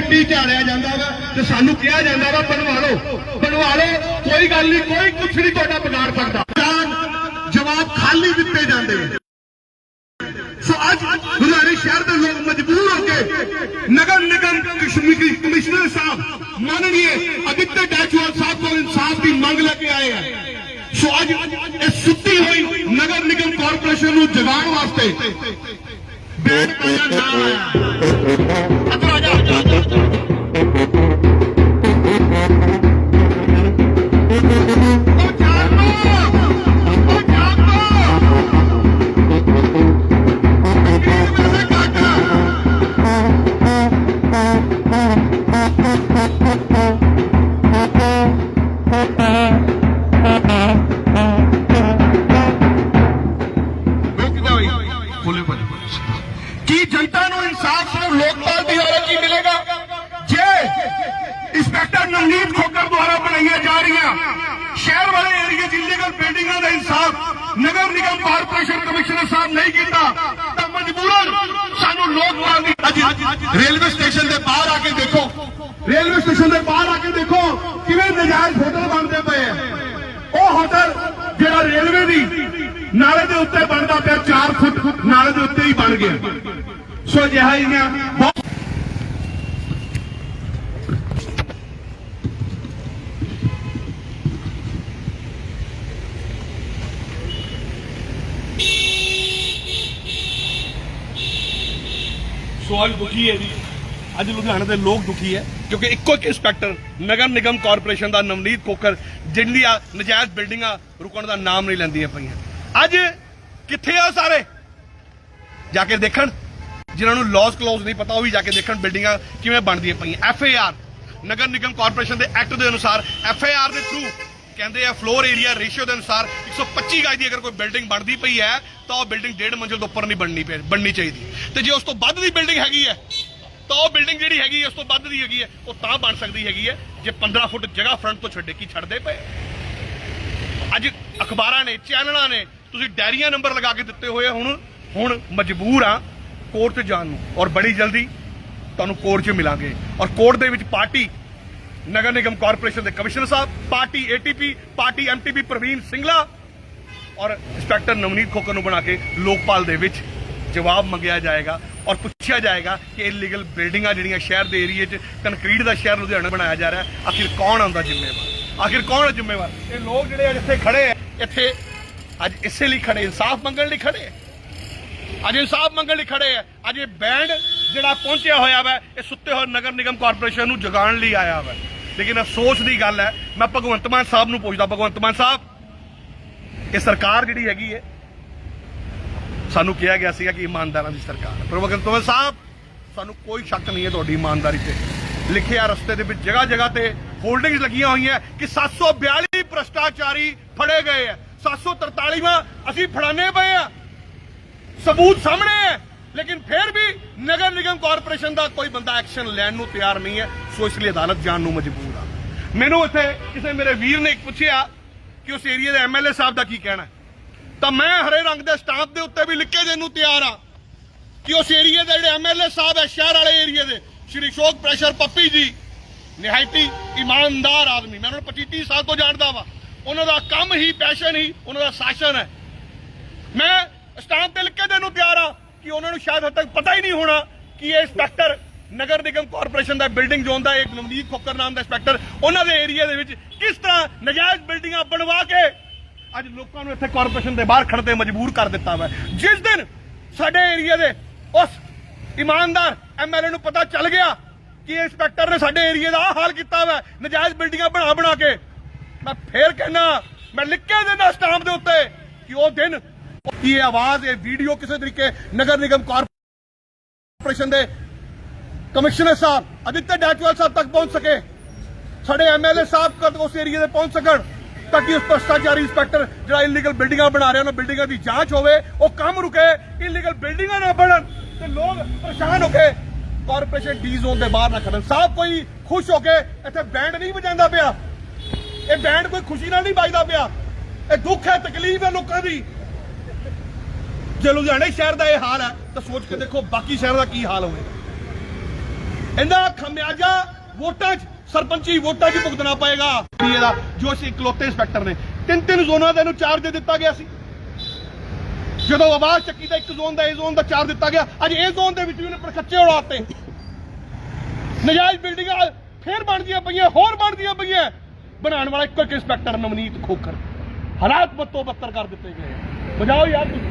ਮਿੱਟੀ ਝਾੜਿਆ ਜਾਂਦਾ ਵਾ ਤੇ ਸਾਨੂੰ ਕਿਹਾ ਜਾਂਦਾ ਵਾ ਬਣਵਾ ਲਓ ਬਣਵਾ ਲਓ ਕੋਈ ਗੱਲ ਨਹੀਂ, ਕੋਈ ਕੁਛ ਨਹੀਂ ਤੁਹਾਡਾ ਵਿਗਾੜ ਸਕਦਾ। ਜਵਾਬ ਖਾਲੀ ਦਿੱਤੇ ਜਾਂਦੇ ਸੋ ਅੱਜ ਲੁਧਿਆਣੇ ਸ਼ਹਿਰ ਦੇ ਲੋਕ ਮਜਬੂਰ ਹੋ ਕੇ ਨਗਰ ਨਿਗਮ ਕਸ਼ਮੀਰੀ ਕਮਿਸ਼ਨਰ ਸਾਹਿਬ ਮਾਨਨੀय ਅਦਿੱਤਿਆ ਡੈਚਵਾਲ ਸਾਹਿਬ ਕੋਲ ਇਨਸਾਫ ਦੀ ਮੰਗ ਲੈ ਕੇ ਆਏ ਆ। ਸੋ ਅੱਜ ਇਹ ਸੁੱਤੀ ਹੋਈ ਨਗਰ ਨਿਗਮ ਕਾਰਪੋਰੇਸ਼ਨ ਨੂੰ ਜਗਾਉਣ ਵਾਸਤੇ ਬੇਨ ਪਾਇਆ ਨਾ ਆਇਆ। ਇੰਸਪੈਕਟਰ ਖੋਕਰ ਦੁਆਰਾ ਬਣਾਈਆਂ ਜਾ ਰਹੀਆਂ। ਸ਼ਹਿਰ ਵਾਲੇ ਏਰੀਆ ਇਲੀਗਲ ਬਿਲਡਿੰਗਾਂ ਦਾ ਇਨਸਾਫ ਨਗਰ ਨਿਗਮ ਕਾਰਪੋਰੇਸ਼ਨ ਕਮਿਸ਼ਨਰ ਸਾਹਿਬ ਨਹੀਂ ਕੀਤਾ, ਤਾਂ ਮਜਬੂਰਨ ਸਾਨੂੰ ਲੋਕਪਾਲ ਦੀ ਅੱਜ ਰੇਲਵੇ ਸਟੇਸ਼ਨ ਦੇ ਬਾਹਰ ਆ ਕੇ ਦੇਖੋ। ਰੇਲਵੇ ਸਟੇਸ਼ਨ ਦੇ ਬਾਹਰ ਆ ਕੇ ਦੇਖੋ ਕਿਵੇਂ ਨਜਾਇਜ਼ ਹੋਟਲ ਬਣਦੇ ਪਏ ਆ। ਉਹ ਹੋਟਲ ਜਿਹੜਾ ਰੇਲਵੇ ਦੀ ਨਾਲੇ ਦੇ ਉੱਤੇ ਬਣਦਾ ਪਿਆ 4 ਫੁੱਟ ਨਾਲੇ ਦੇ ਉੱਤੇ ਹੀ ਬਣ ਗਿਆ। ਸੋ ਅਜਿਹਾ ਹੀ ਨਾ ਸੋ ਅੱਜ ਦੁਖੀ ਹੈ ਜੀ। ਅੱਜ ਲੁਧਿਆਣਾ ਦੇ ਲੋਕ ਦੁਖੀ ਹੈ, ਕਿਉਂਕਿ ਇੱਕੋ ਇੱਕ ਇੰਸਪੈਕਟਰ ਨਗਰ ਨਿਗਮ ਕਾਰਪੋਰੇਸ਼ਨ ਦਾ ਨਵਨੀਤ ਕੋਕਰ ਜਿਹੜੀਆਂ ਨਜਾਇਜ਼ ਬਿਲਡਿੰਗਾਂ ਰੁਕਣ ਦਾ ਨਾਮ ਨਹੀਂ ਲੈਂਦੀਆਂ ਪਈਆਂ। ਅੱਜ ਕਿੱਥੇ ਆ ਉਹ ਸਾਰੇ? ਜਾ ਕੇ ਦੇਖਣ। ਜਿਨ੍ਹਾਂ ਨੂੰ ਲਾਸ ਕਲੋਜ਼ ਨਹੀਂ ਪਤਾ, ਉਹ ਵੀ ਜਾ ਕੇ ਦੇਖਣ ਬਿਲਡਿੰਗਾਂ ਕਿਵੇਂ ਬਣਦੀਆਂ ਪਈਆਂ। ਐਫ ਏ ਆਰ ਨਗਰ ਨਿਗਮ ਕਾਰਪੋਰੇਸ਼ਨ ਦੇ ਐਕਟ ਦੇ ਅਨੁਸਾਰ ਐਫ ਏ ਆਰ ਦੇ ਥਰੂ ਕਹਿੰਦੇ ਆ ਫਲੋਰ ਏਰੀਆ ਰੇਸ਼ੀਓ ਦੇ ਅਨੁਸਾਰ 125 ਗਜ ਦੀ ਅਗਰ ਕੋਈ ਬਿਲਡਿੰਗ ਬਣਦੀ ਪਈ ਹੈ, ਤਾਂ ਉਹ ਬਿਲਡਿੰਗ ਡੇਢ ਮੰਜ਼ਿਲ ਤੋਂ ਉੱਪਰ ਨਹੀਂ ਬਣਨੀ ਪਈ ਬਣਨੀ ਚਾਹੀਦੀ। ਤੇ ਜੇ ਉਸ ਤੋਂ ਵੱਧ ਦੀ ਬਿਲਡਿੰਗ ਹੈਗੀ ਹੈ, ਤਾਂ ਉਹ ਬਿਲਡਿੰਗ ਜਿਹੜੀ ਹੈਗੀ ਉਸ ਤੋਂ ਵੱਧ ਦੀ ਹੈਗੀ ਹੈ, ਉਹ ਤਾਂ ਬਣ ਸਕਦੀ ਹੈਗੀ ਹੈ, ਜੇ 15 ਫੁੱਟ ਜਗ੍ਹਾ ਫਰੰਟ ਤੋਂ ਛੱਡੇ ਕੀ ਛੱਡਦੇ ਪਏ। ਅੱਜ ਅਖਬਾਰਾਂ ਨੇ, ਚੈਨਲਾਂ ਨੇ, ਤੁਸੀਂ ਡੈਰੀਆਂ ਨੰਬਰ ਲਗਾ ਕੇ ਦਿੱਤੇ ਹੋਏ ਆ ਹੁਣ ਹੁਣ ਮਜਬੂਰ ਆ ਕੋਰਟ 'ਚ ਜਾਣ ਨੂੰ। ਔਰ ਬੜੀ ਜਲਦੀ ਤੁਹਾਨੂੰ ਕੋਰਟ 'ਚ ਮਿਲਾਂਗੇ। ਔਰ ਕੋਰਟ ਦੇ ਵਿੱਚ ਪਾਰਟੀ ਨਗਰ ਨਿਗਮ ਕਾਰਪੋਰੇਸ਼ਨ ਦੇ ਕਮਿਸ਼ਨਰ ਸਾਹਿਬ, party ATP party MTP Praveen Singla ਔਰ ਇੰਸਪੈਕਟਰ ਨਵਨੀਤ ਖੋਕਰ ਨੂੰ ਬਣਾ ਕੇ ਲੋਕਪਾਲ ਦੇ ਵਿੱਚ ਜਵਾਬ ਮੰਗਿਆ ਜਾਏਗਾ ਔਰ ਪੁੱਛਿਆ ਜਾਏਗਾ ਕਿ ਇਲੀਗਲ ਬਿਲਡਿੰਗਾਂ ਜਿਹੜੀਆਂ ਸ਼ਹਿਰ ਦੇ ਏਰੀਏ 'ਚ ਕੰਕਰੀਟ ਦਾ ਸ਼ਹਿਰ ਲੁਧਿਆਣਾ ਬਣਾਇਆ ਜਾ ਰਿਹਾ, ਆਖਿਰ ਕੌਣ ਆਉਂਦਾ ਜ਼ਿੰਮੇਵਾਰ? ਆਖਿਰ ਕੌਣ ਹੈ ਜ਼ਿੰਮੇਵਾਰ? ਇਹ ਲੋਕ ਜਿਹੜੇ ਇੱਥੇ ਖੜੇ ਆ, ਇੱਥੇ ਅੱਜ ਇਸੇ ਲਈ ਖੜੇ, ਇਨਸਾਫ ਮੰਗਣ ਲਈ ਖੜੇ ਆ। ਅੱਜ ਇਨਸਾਫ ਮੰਗਣ ਲਈ ਖੜੇ ਆ। ਅੱਜ ਇਹ ਬੈਂਡ ਜਿਹੜਾ ਪਹੁੰਚਿਆ ਹੋਇਆ ਵਾ, ਇਹ ਸੁੱਤੇ ਹੋਏ ਨਗਰ ਨਿਗਮ ਕਾਰਪੋਰੇਸ਼ਨ ਨੂੰ ਜਗਾਉਣ ਲਈ ਆਇਆ ਵਾ। ਲੇਕਿਨ ਅਫਸੋਸ ਦੀ ਗੱਲ ਹੈ, ਮੈਂ ਭਗਵੰਤ ਮਾਨ ਸਾਹਿਬ ਨੂੰ ਪੁੱਛਦਾ, ਭਗਵੰਤ ਮਾਨ ਸਾਹਿਬ ਇਹ ਸਰਕਾਰ ਜਿਹੜੀ ਹੈਗੀ ਹੈ ਸਾਨੂੰ ਕਿਹਾ ਗਿਆ ਸੀਗਾ ਕਿ ਇਮਾਨਦਾਰਾਂ ਦੀ ਸਰਕਾਰ ਹੈ। ਭਗਵੰਤ ਮਾਨ ਸਾਹਿਬ, ਸਾਨੂੰ ਕੋਈ ਸ਼ੱਕ ਨਹੀਂ ਹੈ ਤੁਹਾਡੀ ਇਮਾਨਦਾਰੀ ਤੇ। ਲਿਖਿਆ ਰਸਤੇ ਦੇ ਵਿੱਚ ਜਗ੍ਹਾ ਜਗ੍ਹਾ ਤੇ ਹੋਲਡਿੰਗਸ ਲੱਗੀਆਂ ਹੋਈਆਂ ਕਿ 742 ਭ੍ਰਸ਼ਟਾਚਾਰੀ ਫੜੇ ਗਏ ਆ 743ਵਾਂ ਅਸੀਂ ਫੜਾਣੇ ਪਏ ਆ ਸਬੂਤ ਸਾਹਮਣੇ ਹੈ, ਲੇਕਿਨ ਫਿਰ ਵੀ ਨਗਰ ਨਿਗਮ ਕਾਰਪੋਰੇਸ਼ਨ ਦਾ ਕੋਈ ਬੰਦਾ ਐਕਸ਼ਨ ਲੈਣ ਨੂੰ ਤਿਆਰ ਨਹੀਂ ਹੈ, ਸੋ ਇਸ ਲਈ ਅਦਾਲਤ ਜਾਣ ਨੂੰ ਮਜਬੂਰ ਮੈਨੂੰ ਉੱਥੇ ਕਿਸੇ ਮੇਰੇ ਵੀਰ ਨੇ ਪੁੱਛਿਆ ਕਿ ਉਸ ਏਰੀਆ ਦੇ ਐਮਐਲਏ ਸਾਹਿਬ ਦਾ ਕੀ ਕਹਿਣਾ ਤਾਂ ਮੈਂ ਹਰੇ ਰੰਗ ਦੇ ਸਟਾਂਪ ਦੇ ਉੱਤੇ ਵੀ ਲਿਖ ਕੇ ਦੇਣ ਨੂੰ ਤਿਆਰ ਆ ਕਿ ਉਸ ਏਰੀਆ ਦੇ ਜਿਹੜੇ ਐਮਐਲਏ ਸਾਹਿਬ ਹੈ, ਸ਼ਹਿਰ ਵਾਲੇ ਏਰੀਆ ਦੇ, ਸ਼੍ਰੀ ਸ਼ੋਕ ਪ੍ਰੈਸ਼ਰ ਪੱਪੀ ਜੀ, ਨਿਹਾਇਤੀ, ਇਮਾਨਦਾਰ ਆਦਮੀ। ਮੈਂ ਉਹਨਾਂ ਨੂੰ 25 30 ਸਾਲ ਤੋਂ ਜਾਣਦਾ ਵਾ। ਉਹਨਾਂ ਦਾ ਕੰਮ ਹੀ ਪੈਸ਼ਨ ਹੀ, ਉਹਨਾਂ ਦਾ ਸ਼ਾਸਨ ਹੈ। ਮੈਂ ਸਟਾਂਪ ਤੇ ਲਿਖ ਕੇ ਦੇਣ ਨੂੰ ਤਿਆਰ ਆ ਕਿ ਉਹਨਾਂ ਨੂੰ ਸ਼ਾਇਦ ਹੱਦ ਤੱਕ ਪਤਾ ਹੀ ਨਹੀਂ ਹੋਣਾ ਕਿ ਇਹ ਇੰਸਪੈਕਟਰ ਨਗਰ ਨਿਗਮ ਕਾਰਪੋਰੇਸ਼ਨ ਦਾ ਬਿਲਡਿੰਗ ਜ਼ੋਨ ਦਾ ਇੱਕ ਨਵਨੀਤ ਖੋਕਰ ਨਾਮ ਦਾ ਇੰਸਪੈਕਟਰ, ਉਹਨਾਂ ਦੇ ਏਰੀਆ ਦੇ ਵਿੱਚ ਕਿਸ ਤਰ੍ਹਾਂ ਨਜਾਇਜ਼ ਬਿਲਡਿੰਗਾਂ ਬਣਵਾ ਕੇ ਅੱਜ ਲੋਕਾਂ ਨੂੰ ਇੱਥੇ ਕਾਰਪੋਰੇਸ਼ਨ ਦੇ ਬਾਹਰ ਖੜਨ ਤੇ ਮਜਬੂਰ ਕਰ ਦਿੱਤਾ ਵਾ। ਜਿਸ ਦਿਨ ਸਾਡੇ ਏਰੀਆ ਦੇ ਉਸ ਇਮਾਨਦਾਰ ਐਮਐਲਏ ਨੂੰ ਪਤਾ ਚੱਲ ਗਿਆ ਕਿ ਇੰਸਪੈਕਟਰ ਨੇ ਸਾਡੇ ਏਰੀਆ ਦਾ ਆਹ ਹਾਲ ਕੀਤਾ ਵਾ, ਨਜਾਇਜ਼ ਬਿਲਡਿੰਗਾਂ ਬਣਾ ਬਣਾ ਕੇ। ਮੈਂ ਫੇਰ ਕਹਿਣਾ ਮੈਂ ਲਿਖ ਕੇ ਦਿੰਦਾ ਸਟਾਂਪ ਦੇ ਉੱਤੇ ਕਿ ਉਹ ਦਿਨ ਕੀ ਆਵਾਜ਼, ਇਹ ਵੀਡੀਓ ਕਿਸੇ ਤਰੀਕੇ ਨਗਰ ਨਿਗਮ ਕਾਰਪੋਰੇਸ਼ਨ ਦੇ ਕਮਿਸ਼ਨਰ ਸਾਹਿਬ, ਅਦਿੱਤਿਆ ਡੈਟਵਾਲ ਸਾਹਿਬ ਤੱਕ ਪਹੁੰਚ ਸਕੇ। ਸਾਡੇ ਐਮਐਲਏ ਸਾਹਿਬ ਤੱਕ ਉਸ ਏਰੀਆ ਦੇ ਪਹੁੰਚ ਸਕਣ? ਤਾਂ ਕਿ ਉਸ ਭ੍ਰਸ਼ਟਾਚਾਰੀ ਇੰਸਪੈਕਟਰ, ਜਿਹੜਾ ਇਲੀਗਲ ਬਿਲਡਿੰਗਾਂ ਬਣਾ ਰਿਹਾ, ਉਹਨਾਂ ਬਿਲਡਿੰਗਾਂ ਦੀ ਜਾਂਚ ਹੋਵੇ, ਉਹ ਕੰਮ ਰੁਕੇ ਇਲੀਗਲ ਬਿਲਡਿੰਗਾਂ ਨਾ ਬਣਨ, ਤੇ ਲੋਕ ਪਰੇਸ਼ਾਨ ਹੋ ਕੇ ਕਾਰਪੋਰੇਸ਼ਨ ਡੀ ਜ਼ੋਨ ਦੇ ਬਾਹਰ ਨਾ ਖੜਨ। ਸਾਹਿਬ ਕੋਈ ਖੁਸ਼ ਹੋ ਕੇ ਇੱਥੇ ਬੈਂਡ ਨਹੀਂ ਵਜਾਉਂਦਾ ਪਿਆ। ਇਹ ਬੈਂਡ ਕੋਈ ਖੁਸ਼ੀ ਨਾਲ ਨਹੀਂ ਵੱਜਦਾ ਪਿਆ। ਇਹ ਦੁੱਖ ਹੈ, ਤਕਲੀਫ ਹੈ ਲੋਕਾਂ ਦੀ। ਜੇ ਲੁਧਿਆਣੇ ਸ਼ਹਿਰ ਦਾ ਇਹ ਹਾਲ ਹੈ, ਤਾਂ ਸੋਚ ਕੇ ਦੇਖੋ ਬਾਕੀ ਸ਼ਹਿਰ ਦਾ ਕੀ ਹਾਲ ਹੋਵੇਗਾ ਇਹਦਾ ਖਮਿਆਜਾ ਵੋਟਾਂ 'ਚ, ਸਰਪੰਚੀ ਵੋਟਾਂ 'ਚ ਭੁਗਤਣਾ ਪਏਗਾ। ਇਹਦਾ ਜੋ ਅਸੀਂ ਇਕਲੌਤੇ ਇੰਸਪੈਕਟਰ ਨੇ, ਤਿੰਨ ਤਿੰਨ ਜ਼ੋਨਾਂ ਦਾ ਇਹਨੂੰ ਚਾਰਜ ਦੇ ਦਿੱਤਾ ਗਿਆ ਸੀ। ਜਦੋਂ ਆਵਾਜ਼ ਚੱਕੀ ਦਾ ਇੱਕ ਜ਼ੋਨ ਦਾ, ਇਹ ਜ਼ੋਨ ਦਾ ਚਾਰ ਦਿੱਤਾ ਗਿਆ। ਅੱਜ ਇਹ ਜ਼ੋਨ ਦੇ ਵਿੱਚ ਵੀ ਉਹਨੇ ਪਰਖੱਚੇ ਉਡਾਤੇ ਨਜਾਇਜ਼ ਬਿਲਡਿੰਗਾਂ ਫੇਰ ਬਣਦੀਆਂ ਪਈਆਂ, ਹੋਰ ਬਣਦੀਆਂ ਪਈਆਂ। ਬਣਾਉਣ ਵਾਲਾ ਇੱਕੋ ਇੱਕ ਇੰਸਪੈਕਟਰ ਨਵਨੀਤ ਖੋਖਰ। ਹਾਲਾਤ ਬੱਤੋ ਬੱਤਰ ਕਰ ਦਿੱਤੇ ਗਏ। ਬਜਾਓ ਯਾਰ ਤੁਸੀਂ।